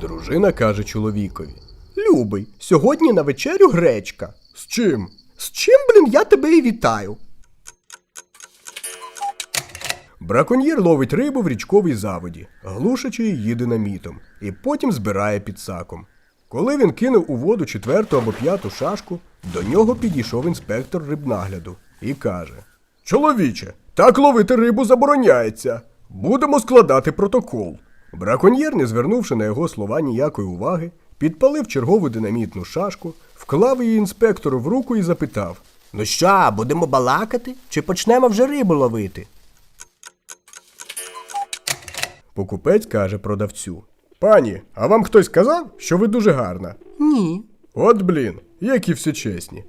Дружина каже чоловікові. Любий, сьогодні на вечерю гречка. З чим? З чим, блін, я тебе і вітаю. Браконьєр ловить рибу в річковій заводі, глушачи її динамітом, і потім збирає під саком. Коли він кинув у воду четверту або п'яту шашку, до нього підійшов інспектор рибнагляду і каже: Чоловіче, так ловити рибу забороняється. Будемо складати протокол. Браконьєр, не звернувши на його слова ніякої уваги, підпалив чергову динамітну шашку, вклав її інспектору в руку і запитав: Ну що, будемо балакати? Чи почнемо вже рибу ловити? Покупець каже продавцю: Пані, а вам хтось сказав, що ви дуже гарна? Ні. От блін, які всі чесні.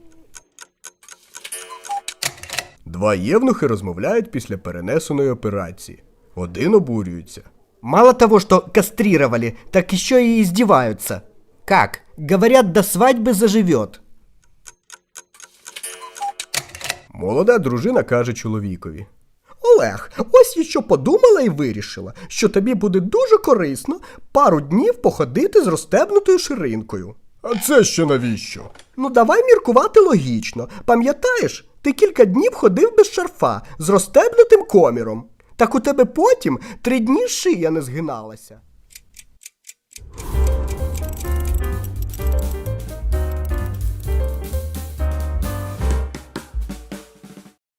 Два євнухи розмовляють після перенесеної операції. Один обурюється. Мало того, что кастрировали, так еще и издеваются. Как? Говорят, до свадьбы заживет. Молода дружина каже чоловікові. Олег, ось я що подумала і вирішила, що тобі буде дуже корисно пару днів походити з розстебнутою ширинкою. А це ще навіщо? Ну, давай міркувати логічно. Пам'ятаєш, ти кілька днів ходив без шарфа з розстебнутим коміром. Так у тебе потім три дні шия не згиналася.